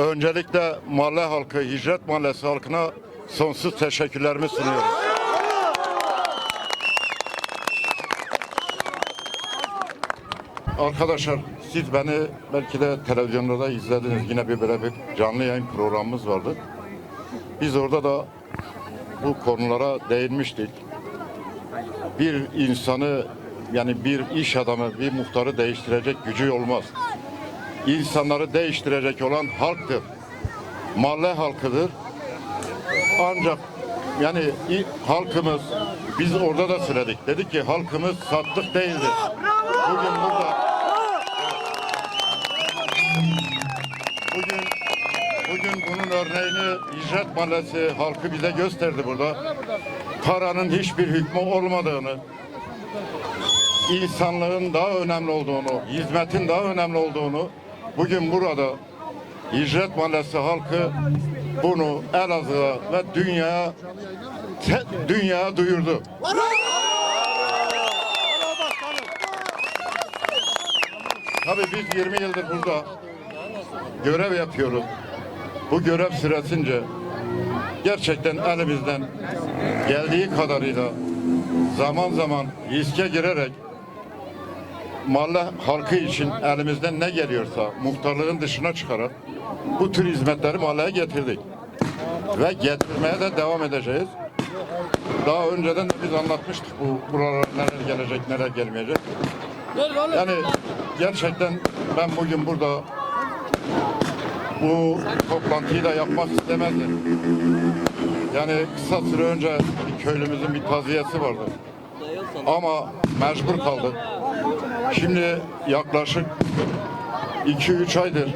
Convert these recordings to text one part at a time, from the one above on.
Öncelikle mahalle halkı, Hicret Mahallesi halkına sonsuz teşekkürlerimi sunuyorum. Arkadaşlar siz beni belki de televizyonda da izlediniz. Yine bir böyle bir canlı yayın programımız vardı. Biz orada da bu konulara değinmiştik. Bir insanı yani bir iş adamı, bir muhtarı değiştirecek gücü olmaz. İnsanları değiştirecek olan halktır. Mahalle halkıdır. Ancak yani halkımız biz orada da söyledik. Dedik ki halkımız sattık değildir. Bugün burada Bugün bugün bunun örneğini İcret Mahallesi halkı bize gösterdi burada. Paranın hiçbir hükmü olmadığını, insanlığın daha önemli olduğunu, hizmetin daha önemli olduğunu bugün burada İcret Mahallesi halkı bunu Elazığ'a ve dünyaya dünyaya duyurdu. Tabii biz 20 yıldır burada görev yapıyoruz. Bu görev süresince gerçekten elimizden geldiği kadarıyla zaman zaman riske girerek mahalle halkı için elimizden ne geliyorsa muhtarlığın dışına çıkarak bu tür hizmetleri mahalleye getirdik. Ve getirmeye de devam edeceğiz. Daha önceden de biz anlatmıştık bu buralara neler gelecek neler gelmeyecek. Yani gerçekten ben bugün burada bu toplantıyı da yapmak istemezdim. Yani kısa süre önce bir köylümüzün bir taziyesi vardı. Ama mecbur kaldık. Şimdi yaklaşık 2-3 aydır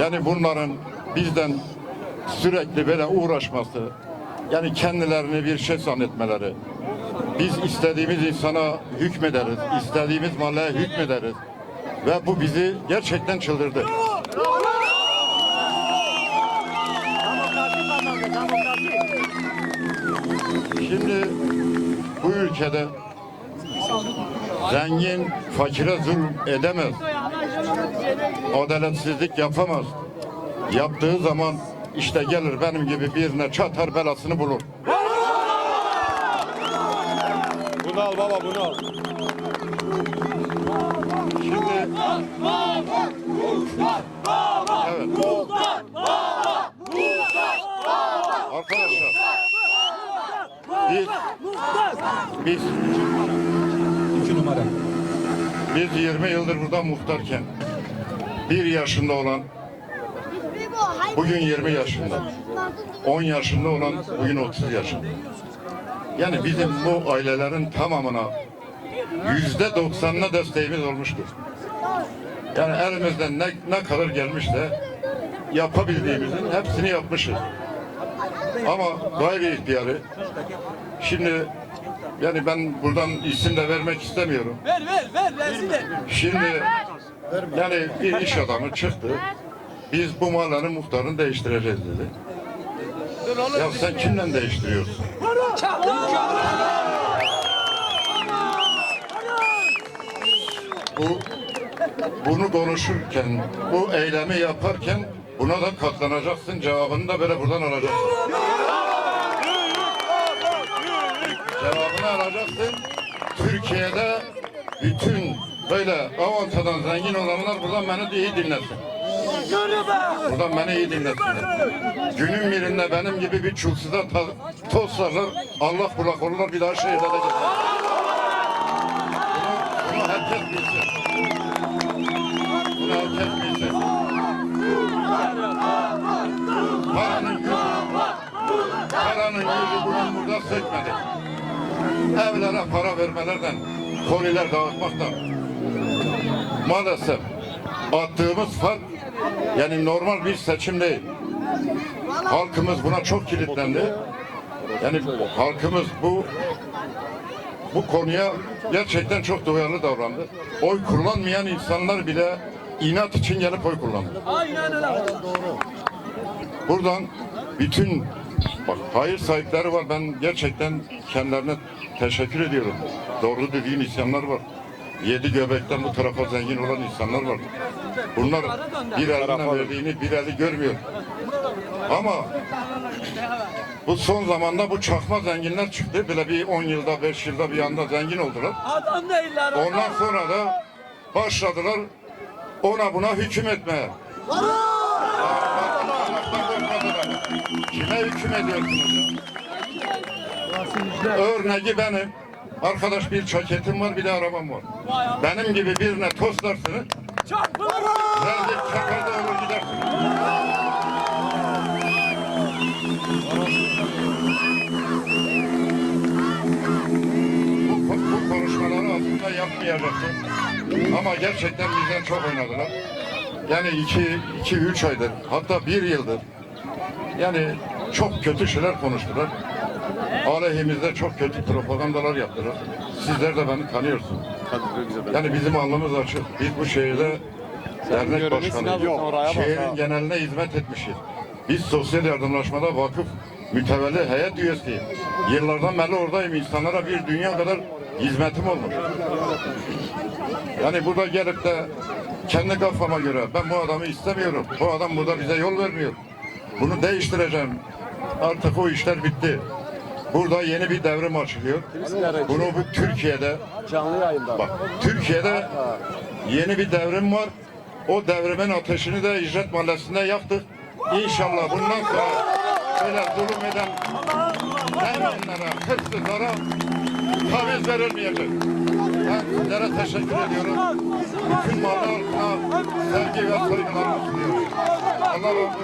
yani bunların bizden sürekli böyle uğraşması, yani kendilerini bir şey zannetmeleri, biz istediğimiz insana hükmederiz, istediğimiz mahalleye hükmederiz ve bu bizi gerçekten çıldırdı. Şimdi bu ülkede zengin fakire zulm edemez. Adaletsizlik yapamaz. Yaptığı zaman işte gelir benim gibi birine çatar belasını bulur. Bunu al baba bunu al. Şimdi Evet. Arkadaşlar biz biz. Biz 20 yıldır burada muhtarken bir yaşında olan bugün 20 yaşında 10 yaşında olan bugün 30 yaşında. Yani bizim bu ailelerin tamamına yüzde doksanına desteğimiz olmuştur. Yani elimizden ne, ne kadar gelmişse yapabildiğimizin hepsini yapmışız. Ama gayri ihtiyarı şimdi yani ben buradan isim de vermek istemiyorum. Ver ver ver rezil et. Şimdi yani bir iş adamı çıktı. Biz bu mahallenin muhtarını değiştireceğiz dedi. Ya sen kimle değiştiriyorsun? Bu bunu konuşurken, bu eylemi yaparken buna da katlanacaksın. Cevabını da böyle buradan alacaksın. Alacaksın. Türkiye'de bütün böyle avantadan zengin olanlar buradan beni iyi dinlesin. Buradan beni iyi dinlesinler. Günün birinde benim gibi bir çulsuza toslarlar, Allah kulak olurlar bir daha şehirde de. Paranın gücü, paranın bunun burada sökmedi. Evlere para vermelerden, koliler dağıtmaktan. Maalesef attığımız fark yani normal bir seçim değil. Halkımız buna çok kilitlendi. Yani halkımız bu bu konuya gerçekten çok duyarlı davrandı. Oy kullanmayan insanlar bile inat için gelip oy kullandı. Aynen öyle. Buradan bütün bak hayır sahipleri var. Ben gerçekten kendilerine teşekkür ediyorum. Doğru dediğin insanlar var. yedi göbekten bu tarafa zengin olan insanlar var. Bunlar bir elinden verdiğini bir eli görmüyor. Ama bu son zamanda bu çakma zenginler çıktı. Böyle bir 10 yılda 5 yılda bir anda zengin oldular. Adam değiller. Ondan sonra da başladılar ona buna hüküm etmeye. Kime ediyorsunuz ya? Örneği benim. Arkadaş bir çaketim var bir de arabam var. Benim gibi birine toslarsınız. Verdik çakarda olur gidersiniz. Bu konuşmaları aslında yapmayacaktım. Ama gerçekten bizden çok oynadılar. Yani iki, iki, üç aydır, hatta bir yıldır. Yani çok kötü şeyler konuştular. Aleyhimizde çok kötü propagandalar yaptılar. Sizler de beni tanıyorsunuz. Yani bizim alnımız açık. Biz bu şehirde dernek oraya bak Şehrin geneline hizmet etmişiz. Biz sosyal yardımlaşmada vakıf mütevelli heyet üyesiyim. Yıllardan beri oradayım. İnsanlara bir dünya kadar hizmetim olmuş. Yani burada gelip de kendi kafama göre ben bu adamı istemiyorum. Bu adam burada bize yol vermiyor. Bunu değiştireceğim. Artık o işler bitti. Burada yeni bir devrim açılıyor. Bunu bu Türkiye'de Canlı yayında. Bak Türkiye'de yeni bir devrim var. O devrimin ateşini de İcret Mahallesi'nde yaktık. İnşallah bundan sonra böyle zulüm eden emenlere, hırsızlara taviz verilmeyecek. Ben sizlere teşekkür ediyorum. Bütün mahalle halkına sevgi ve saygılarımı sunuyorum. Allah razı olsun.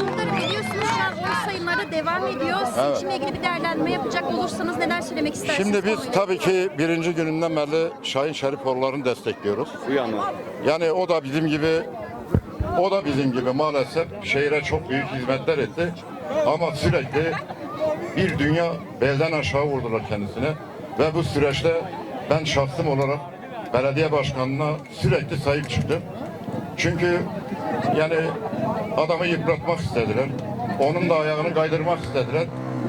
Bunları biliyorsunuz şu an oy sayımları devam ediyor. Seçimle ilgili bir değerlendirme yapacak olursanız neler söylemek istersiniz? Şimdi biz konuyla tabii ilgili? ki birinci gününden beri Şahin Şerifoğulları'nı destekliyoruz. Bu yana. Yani o da bizim gibi o da bizim gibi maalesef şehire çok büyük hizmetler etti. Ama sürekli bir dünya belden aşağı vurdular kendisine. Ve bu süreçte ben şahsım olarak belediye başkanına sürekli sahip çıktım. Çünkü yani adamı yıpratmak istediler. Onun da ayağını kaydırmak istediler.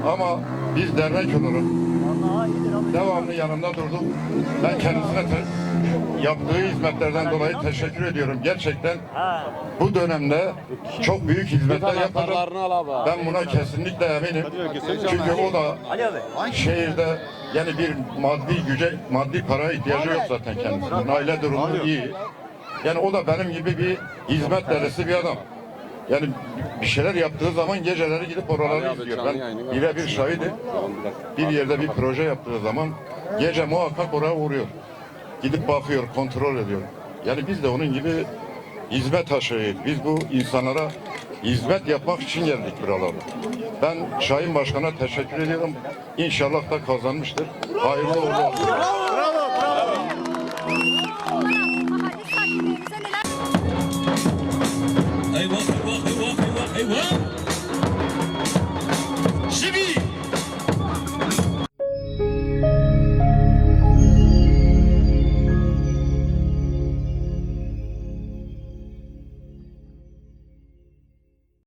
Ama biz dernek olarak devamlı yanında durduk. Ben kendisine te- yaptığı hizmetlerden dolayı teşekkür ediyorum. Gerçekten bu dönemde çok büyük hizmetler abi. Ben buna kesinlikle eminim. Çünkü o da şehirde yani bir maddi güce, maddi paraya ihtiyacı yok zaten kendisinin. Aile durumu iyi. Yani o da benim gibi bir hizmet delisi bir adam. Yani bir şeyler yaptığı zaman geceleri gidip oraları izliyor. Ben birebir şahidim. Bir yerde bir proje yaptığı zaman gece muhakkak oraya uğruyor. Gidip bakıyor, kontrol ediyor. Yani biz de onun gibi hizmet aşığıyız. Biz bu insanlara hizmet yapmak için geldik buralara. Ben Şahin Başkan'a teşekkür ediyorum. İnşallah da kazanmıştır. Hayırlı uğurlu olsun. Mahalle sakinlerimize neler Eyvah eyvah eyvah eyvah eyvah. Şimdi